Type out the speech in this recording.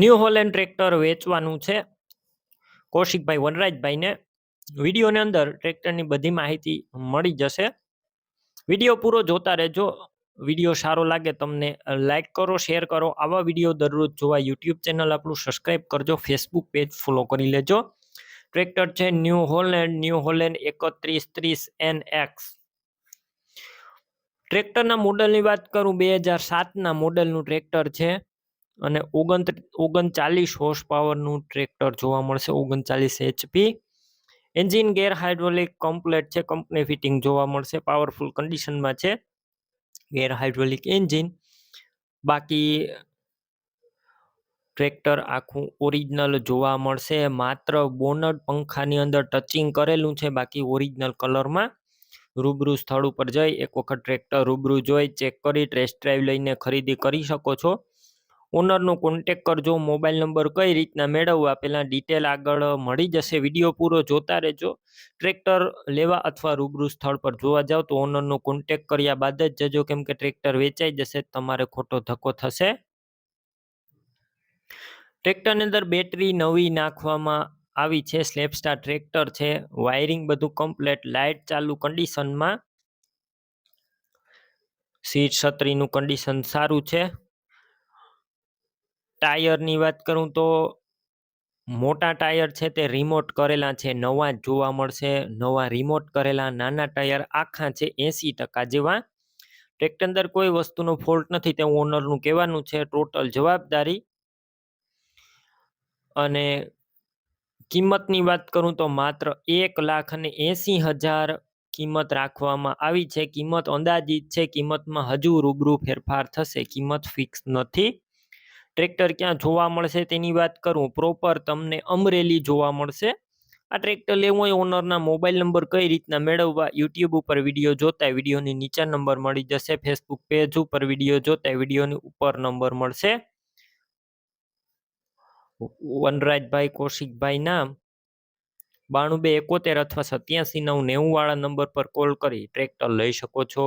New Holland tractor વેચવાનું છે. કૌશિકભાઈ વનરાજભાઈને વિડીયોની અંદર ટ્રેક્ટરની બધી માહિતી મળી જશે. વીડિયો પૂરો જોતા રહેજો. વીડિયો સારો લાગે તમને લાઈક કરો શેર કરો. આવા વીડિયો દરરોજ જોવા યુટ્યુબ ચેનલ આપણું સબસ્ક્રાઈબ કરજો. ફેસબુક પેજ ફોલો કરી લેજો. ટ્રેક્ટર છે ન્યૂ હોલેન્ડ ન્યૂ હોલેન્ડ એકત્રીસ ત્રીસ એન એક્સ ટ્રેક્ટરના મોડલની વાત કરું, બે હજાર સાતના મોડલનું ટ્રેક્ટર છે. અને ઓગણ ઓગણચાલીસ હોર્સ પાવરનું ટ્રેક્ટર જોવા મળશે, ઓગણચાલીસ HP engine gear hydraulic complete છે કંપની ફિટિંગ જોવા મળશે પાવરફુલ કન્ડિશનમાં છે. ગેર હાઇડ્રોલિક એન્જિન બાકી ટ્રેક્ટર આખું ઓરિજિનલ જોવા મળશે, માત્ર બોનટ પંખાની અંદર ટચિંગ કરેલું છે, બાકી ઓરિજિનલ કલરમાં રૂબરૂ સ્થળ ઉપર જઈ, એક વખત ટ્રેક્ટર રૂબરૂ જોઈ ચેક કરી ટેસ્ટ ડ્રાઈવ લઈને ખરીદી કરી શકો છો. ઓનરનો કોન્ટેક કરજો મોબાઈલ નંબર કઈ રીતના મેળવવા પહેલાં ડિટેલ આગળ મળી જશે. વીડિયો પૂરો જોતા રહેજો. ટ્રેક્ટર લેવા અથવા રૂબરૂ સ્થળ પર જોવા જાઓ તો ઓનરનો કોન્ટેક કર્યા બાદ જ જજો. કેમ કે ટ્રેક્ટર વેચાઈ જશે, તમારે ખોટો ધક્કો થશે. ટ્રેક્ટરની અંદર બેટરી નવી નાખવામાં આવી છે. સ્લેપસ્ટાર ટ્રેક્ટર છે. વાયરિંગ બધું કમ્પ્લેટ લાઇટ ચાલુ કન્ડિશનમાં સીટ છત્રીનું કન્ડિશન સારું છે. ટાયરની વાત કરું તો મોટા ટાયર છે તે રિમોટ કરેલા છે, નવા જ જોવા મળશે, નવા રિમોટ કરેલા, નાના ટાયર આખા છે એંસી ટકા જેવા. ટ્રેક્ટર અંદર કોઈ વસ્તુનો ફોલ્ટ નથી, તે ઓનરનું કહેવાનું છે ટોટલ જવાબદારી. અને કિંમતની વાત કરું તો માત્ર એક લાખ અને એંસી હજાર કિંમત રાખવામાં આવી છે. કિંમત અંદાજિત છે, કિંમતમાં હજુ રૂબરૂ ફેરફાર થશે, કિંમત ફિક્સ નથી. ટ્રેક્ટર ક્યાં જોવા મળશે તેની વાત કરું પ્રોપર તમને અમરેલી જોવા મળશે. આ ટ્રેક્ટર લેવું હોય ઓનરના મોબાઈલ નંબર કઈ રીતના મેળવવા યુટ્યુબ ઉપર વીડિયો જોતા વિડીયોની નીચે નંબર મળી જશે ફેસબુક પેજ ઉપર વીડિયો જોતા વિડીયોની ઉપર નંબર મળશે. વનરાજભાઈ કૌશિકભાઈ નામ બાણું બે એકોતેર અથવા સત્યાસી નવ નેવું વાળા નંબર પર કોલ કરી, ટ્રેક્ટર લઈ શકો છો.